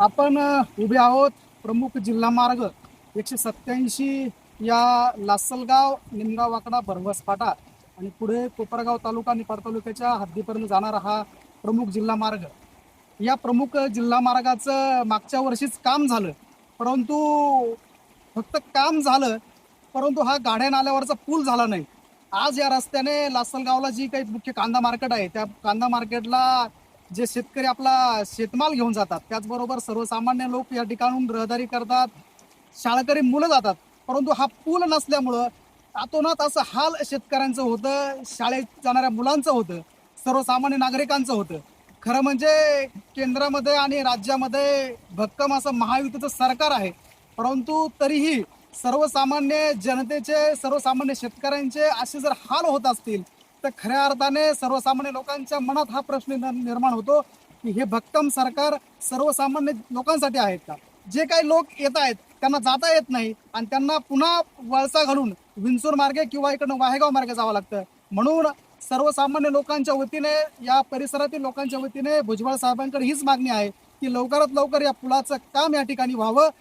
आपण उभे आहोत प्रमुख जिल्हा मार्ग एकशे सत्याऐंशी या लासलगाव निमगाव वाकडा भरवस फाटा आणि पुढे कोपरगाव तालुका निपाड तालुक्याच्या हद्दीपर्यंत जाणारा हा प्रमुख जिल्हा मार्ग. या प्रमुख जिल्हा मार्गाचं मागच्या वर्षीच काम झालं परंतु फक्त काम झालं परंतु हा गाड्या नाल्यावरचा पूल झाला नाही. आज या रस्त्याने लासलगावला जी काही मुख्य कांदा मार्केट आहे त्या कांदा मार्केटला जे शेतकरी आपला शेतमाल घेऊन जातात त्याचबरोबर सर्वसामान्य लोक या ठिकाणून रहदारी करतात शाळकरी मुलं जातात परंतु हा पूल नसल्यामुळं आतोनात असं हाल शेतकऱ्यांचं होतं शाळेत जाणाऱ्या मुलांचं होतं सर्वसामान्य नागरिकांचं होतं. खरं म्हणजे केंद्रामध्ये आणि राज्यामध्ये भक्कम असं महायुतीचं सरकार आहे परंतु तरीही सर्वसामान्य जनतेचे सर्वसामान्य शेतकऱ्यांचे असे जर हाल होत असतील तर खऱ्या अर्थाने सर्वसामान्य लोकांच्या मनात हा प्रश्न निर्- निर्माण होतो की हे भक्कम सरकार सर्वसामान्य लोकांसाठी आहेत का? जे काही लोक येत आहेत त्यांना जाता येत नाही आणि त्यांना पुन्हा वळसा घालून विंचूर मार्गे किंवा इकडनं वाहेगाव मार्गे जावं लागतं. म्हणून सर्वसामान्य लोकांच्या वतीने या परिसरातील लोकांच्या वतीने भुजबळ साहेबांकडे हीच मागणी आहे की लवकरात लवकर या पुलाचं काम या ठिकाणी व्हावं.